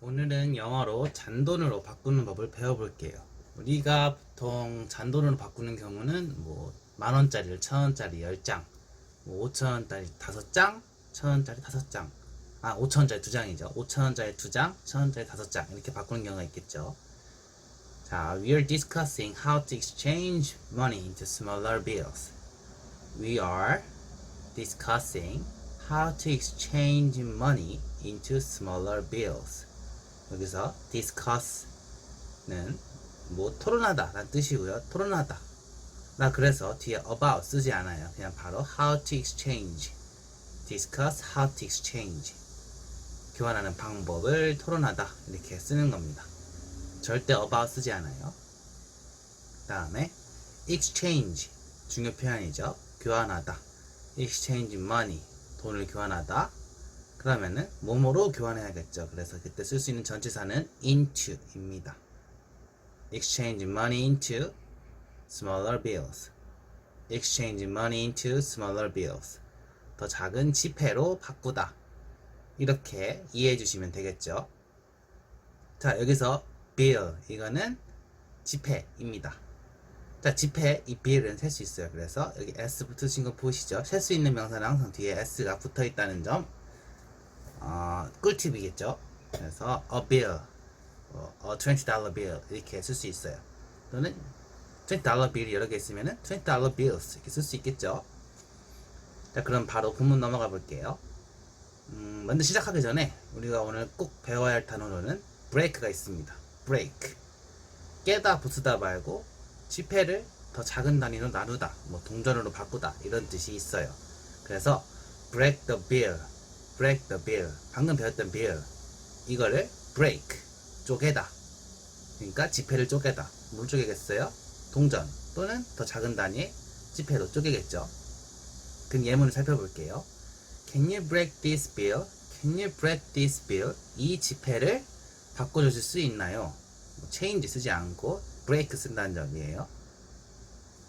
오늘은 영어로 잔돈으로 바꾸는 법을 배워볼게요. 우리가 보통 잔돈으로 바꾸는 경우는 뭐 만원짜리를 천원짜리 10장, 뭐 5천원짜리 5장, 천원짜리 5장, 아 5천원짜리 2장이죠. 5천원짜리 2장, 천원짜리 5장 이렇게 바꾸는 경우가 있겠죠. 자, we are discussing how to exchange money into smaller bills. We are discussing how to exchange money into smaller bills. 여기서 discuss는 뭐 토론하다 라는 뜻이고요. 토론하다. 나 그래서 뒤에 about 쓰지 않아요. 그냥 바로 how to exchange. discuss how to exchange. 교환하는 방법을 토론하다 이렇게 쓰는 겁니다. 절대 about 쓰지 않아요. 다음에 exchange 중요 표현이죠. 교환하다. exchange money 돈을 교환하다. 그러면은 뭐뭐로 교환해야겠죠. 그래서 그때 쓸 수 있는 전치사는 into입니다. exchange money into smaller bills. exchange money into smaller bills. 더 작은 지폐로 바꾸다. 이렇게 이해해 주시면 되겠죠. 자, 여기서 bill 이거는 지폐입니다. 자, 지폐 이 bill은 셀 수 있어요. 그래서 여기 s 붙으신 거 보이시죠? 셀 수 있는 명사는 항상 뒤에 s가 붙어 있다는 점 어, 꿀팁이겠죠. 그래서 a bill, 어, a $20 bill 이렇게 쓸 수 있어요. 또는 $20 bill이 여러 개 있으면은 $20 bills 이렇게 쓸 수 있겠죠. 자, 그럼 바로 본문 넘어가 볼게요. 음, 먼저 시작하기 전에 우리가 오늘 꼭 배워야 할 단어로는 break가 있습니다. break. 깨다 부수다 말고 지폐를 더 작은 단위로 나누다, 뭐 동전으로 바꾸다 이런 뜻이 있어요. 그래서 break the bill, break the bill. 방금 배웠던 bill 이거를 break 쪼개다. 그러니까 지폐를 쪼개다. 뭘 쪼개겠어요? 동전 또는 더 작은 단위의 지폐로 쪼개겠죠. 그럼 예문을 살펴볼게요. Can you break this bill? Can you break this bill? 이 지폐를 바꿔주실 수 있나요? 뭐 change 쓰지 않고 break 쓴다는 점이에요.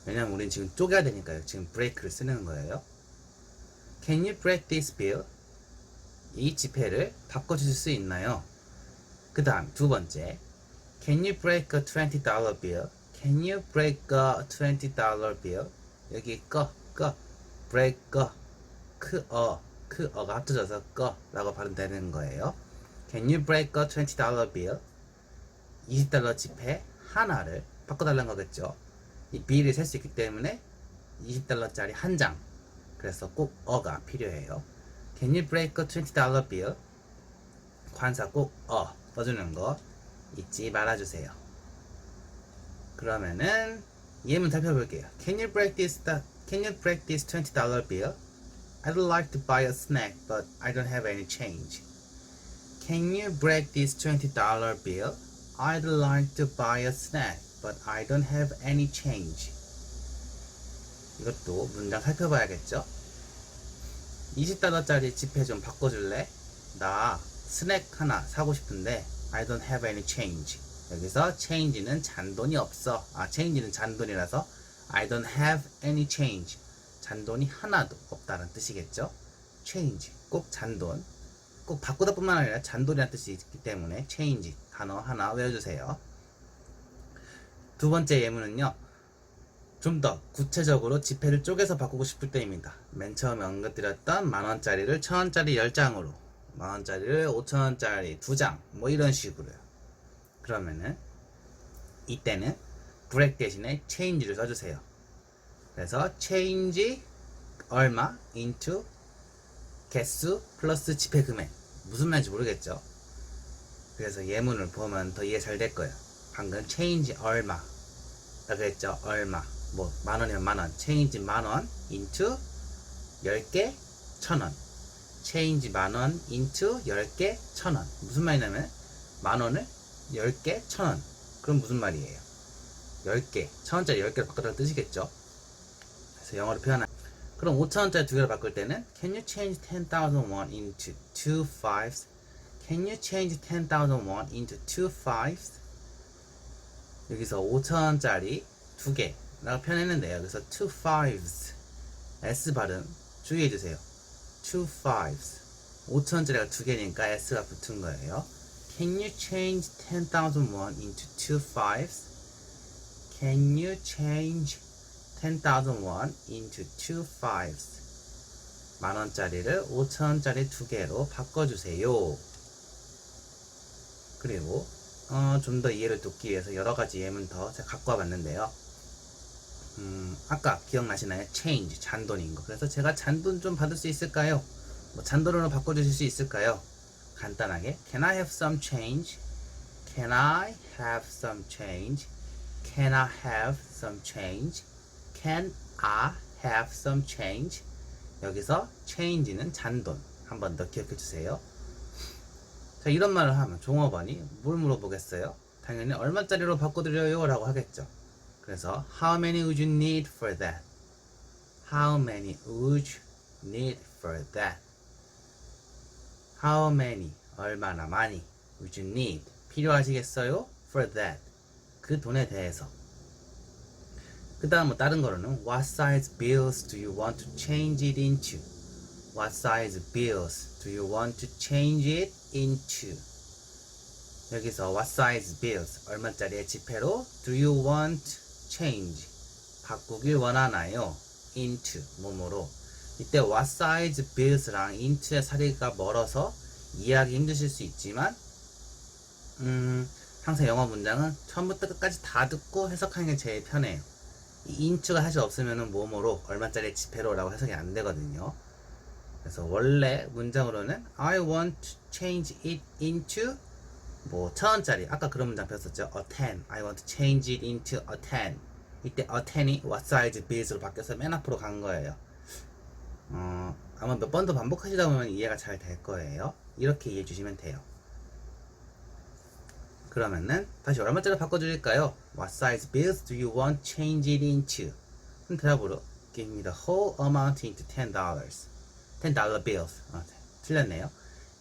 왜냐면 우린 지금 쪼개야 되니까요. 지금 break를 쓰는 거예요. Can you break this bill? 이 지폐를 바꿔주실 수 있나요? 그 다음 두 번째 Can you break a $20 bill? Can you break a $20 bill? 여기 꺼, 꺼, break 꺼, 크, 어, 크, 어가 합쳐져서 꺼 라고 발음되는 거예요. Can you break a $20 bill? 20달러 지폐 하나를 바꿔달라는 거겠죠. 이 bill을 셀 수 있기 때문에 20달러짜리 한 장. 그래서 꼭 어가 필요해요. Can you break a $20 bill? 관사 꼭 어 써주는 거 잊지 말아주세요. 그러면은 예문 살펴볼게요. Can you break this? Can you break this $20 bill? I'd like to buy a snack, but I don't have any change. Can you break this $20 bill? I'd like to buy a snack, but I don't have any change. 이것도 문장 살펴봐야겠죠? 20달러짜리 지폐 좀 바꿔줄래? 나 스낵 하나 사고 싶은데 I don't have any change. 여기서 change는 잔돈이 없어. 아, change는 잔돈이라서 I don't have any change. 잔돈이 하나도 없다는 뜻이겠죠? change 꼭 잔돈. 꼭 바꾸다 뿐만 아니라 잔돈이라는 뜻이 있기 때문에 change 단어 하나 외워주세요. 두 번째 예문은요. 좀 더 구체적으로 지폐를 쪼개서 바꾸고 싶을 때입니다. 맨 처음에 언급드렸던 만원짜리를 천원짜리 10장으로 만원짜리를 5천원짜리 2장 뭐 이런 식으로요. 그러면은 이때는 break 대신에 change를 써주세요. 그래서 change 얼마 into 개수 플러스 지폐 금액 무슨 말인지 모르겠죠. 그래서 예문을 보면 더 이해 잘 될 거예요. 방금 change 얼마 라고 했죠. 얼마 뭐 만원이면 만원 change 만원 into 10개 천원 change 만원 into 10개 천원 무슨 말이냐면 만원을 10개 천원 그럼 무슨 말이에요? 10개 천원짜리 10개로 바꿔달라는 뜻이겠죠. 그래서 영어로 표현한 그럼 5천원짜리 두 개로 바꿀 때는 Can you change 10,000 won into two fives? Can you change 10,000 won into two fives? 여기서 5천원짜리 두개 라고 표현했는데요. 여기서 two fives S 발음 주의해주세요. two fives 5천원짜리가 두 개니까 S가 붙은 거예요. Can you change 10,000 won into two fives? Can you change 10,000 won into two fives? 만 원짜리를 5천 원짜리 두 개로 바꿔주세요. 그리고 어, 좀 더 이해를 돕기 위해서 여러 가지 예문 더 제가 갖고 와봤는데요. 음, 아까 기억나시나요? change, 잔돈인 거. 그래서 제가 잔돈 좀 받을 수 있을까요? 뭐 잔돈으로 바꿔주실 수 있을까요? 간단하게 Can I have some change? Can I have some change? Can I have some change? Can I have some change? 여기서 change는 잔돈. 한 번 더 기억해 주세요. 자, 이런 말을 하면 종업원이 뭘 물어보겠어요? 당연히 얼마짜리로 바꿔드려요? 라고 하겠죠. 그래서 How many would you need for that? How many would you need for that? How many? 얼마나 많이? Would you need? 필요하시겠어요? For that. 그 돈에 대해서. 그 다음 뭐 다른 거로는 What size bills do you want to change it into? What size bills do you want to change it into? 여기서 what size bills 얼마짜리의 지폐로 do you want change 바꾸길 원하나요? into 뭐뭐로 이때 what size bills랑 into의 사이가 멀어서 이해하기 힘드실 수 있지만 음, 항상 영어 문장은 처음부터 끝까지 다 듣고 해석하는 게 제일 편해요. 이 into가 사실 없으면은 뭐뭐로 얼마짜리 지폐로라고 해석이 안 되거든요. 그래서 원래 문장으로는 I want to change it into 뭐 천원짜리 아까 그런 문장 배웠었죠. A ten. I want to change it into a ten. 이때 a ten이 what size bills로 바뀌어서 맨 앞으로 간 거예요. 어, 아마 몇 번 더 반복하시다 보면 이해가 잘 될 거예요. 이렇게 이해해 주시면 돼요. 그러면은 다시 얼마짜리 바꿔드릴까요? What size bills do you want change it into? 그럼 대답으로 Give me the whole amount into ten dollars. ten dollar bills. 아, 틀렸네요.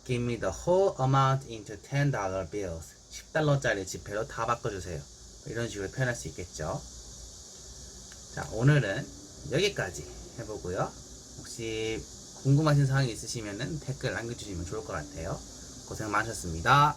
Give me the whole amount into ten dollar bills. 10달러짜리 지폐로 다 바꿔주세요. 이런 식으로 표현할 수 있겠죠. 자, 오늘은 여기까지 해보고요. 혹시 궁금하신 사항이 있으시면 댓글 남겨주시면 좋을 것 같아요. 고생 많으셨습니다.